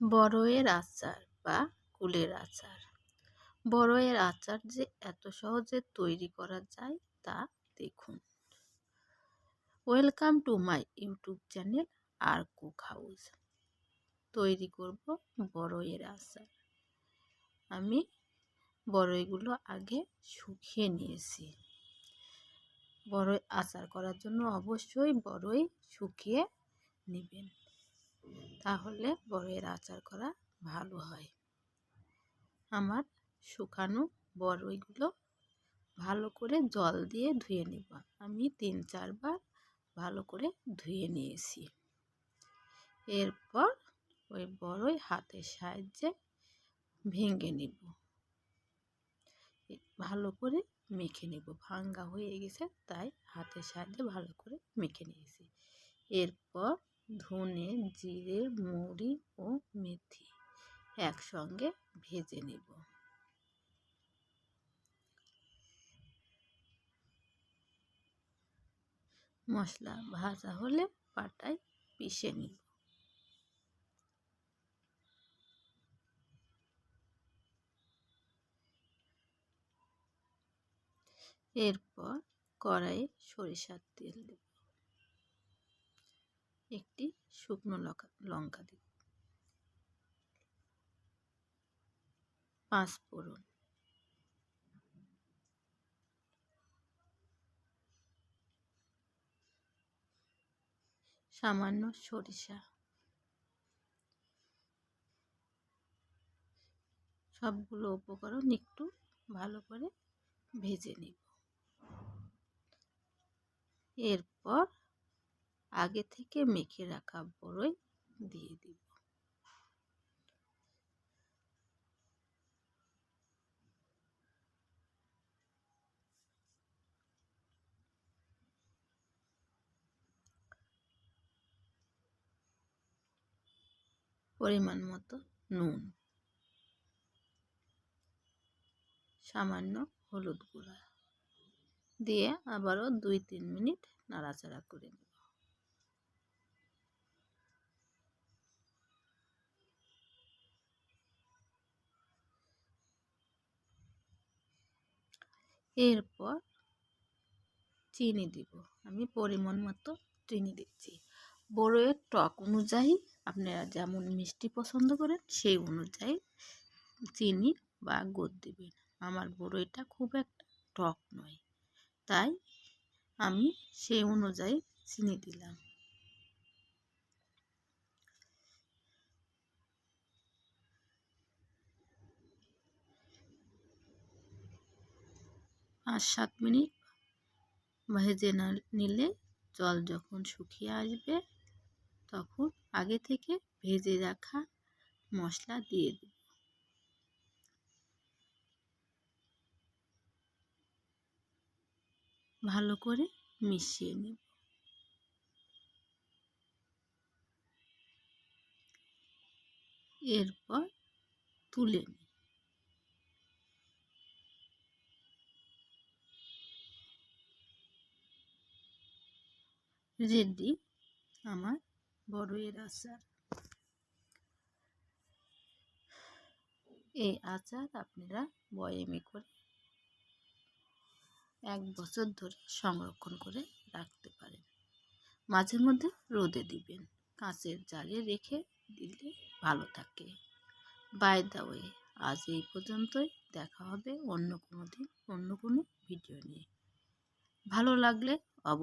বড়ইয়ের আচার বা কুলের আচার। বড়ইয়ের আচার যে এত সহজে তৈরি করা যায় তা দেখুন। Welcome to my YouTube channel R cook house. তৈরি করব বড়ইয়ের আচার। আমি বড়ইগুলো আগে শুকিয়ে নিয়েছি। বড়ই আচার করার জন্য অবশ্যই বড়ই শুকিয়ে নেবেন। তাহলে বড়ের আচার করা ভালো হয়। আমার শুকানো বড়ইগুলো ভালো করে জল দিয়ে ধুয়ে নেব। আমি তিন, চারবার ভালো করে ধুয়ে নিয়েছি। এরপর ওই বড়ই হাতের সাহায্যে ভেঙে নেব। ভালো করে মেখে নেব। ভাঙ্গা হয়ে গেছে, তাই হাতের সাহায্যে ভালো করে মেখে নিয়েছি। এরপর ধনে, জিরে মুড়ি ও মেথি একসঙ্গে ভেজে নেব। মশলা ভাজা হলে পাটায় পিষে নিব। এরপর কড়াইয়ে সরিষার তেল দেব। একটি শুকনো লঙ্কা লঙ্কা দিব পাঁচ ফোড়ন। সামান্য সরিষা। সবগুলো উপকরণ একটু ভালো করে ভেজে নিব। এরপর আগে থেকে মেখে রাখা বড়ই দিয়ে দিব। পরিমাণ মতো নুন, সামান্য হলুদ গুঁড়া দিয়ে আবারও দুই তিন মিনিট নাড়াচাড়া করে নেব। এরপর চিনি দিব। আমি পরিমাণ মতো চিনি দিচ্ছি। বড়োয়ের টক অনুযায়ী আপনারা যেমন মিষ্টি পছন্দ করেন, সেই অনুযায়ী চিনি বা গুড় দেবেন। আমার বড়ইটা খুব একটা টক নয়, তাই আমি সেই অনুযায়ী চিনি দিলাম। পাঁচ সাত মিনিট ভেজে না নিলে জল যখন শুকিয়ে আসবে তখন আগে থেকে ভেজে রাখা মশলা দিয়ে দেব। ভালো করে মিশিয়ে নেব। এরপর তুলে রেডি, আমার বড়ইয়ের আচার। এই আচার আপনারা বয়েমে করে এক বছর ধরে সংরক্ষণ করে রাখতে পারেন। মাঝে মধ্যে রোদে দিবেন, কাঁচের জালে রেখে দিলে ভালো থাকে। বাই দা ওয়ে, আজ এই পর্যন্তই, দেখা হবে অন্য কোনো দিন, অন্য কোনো ভিডিও নিয়ে। ভালো লাগলে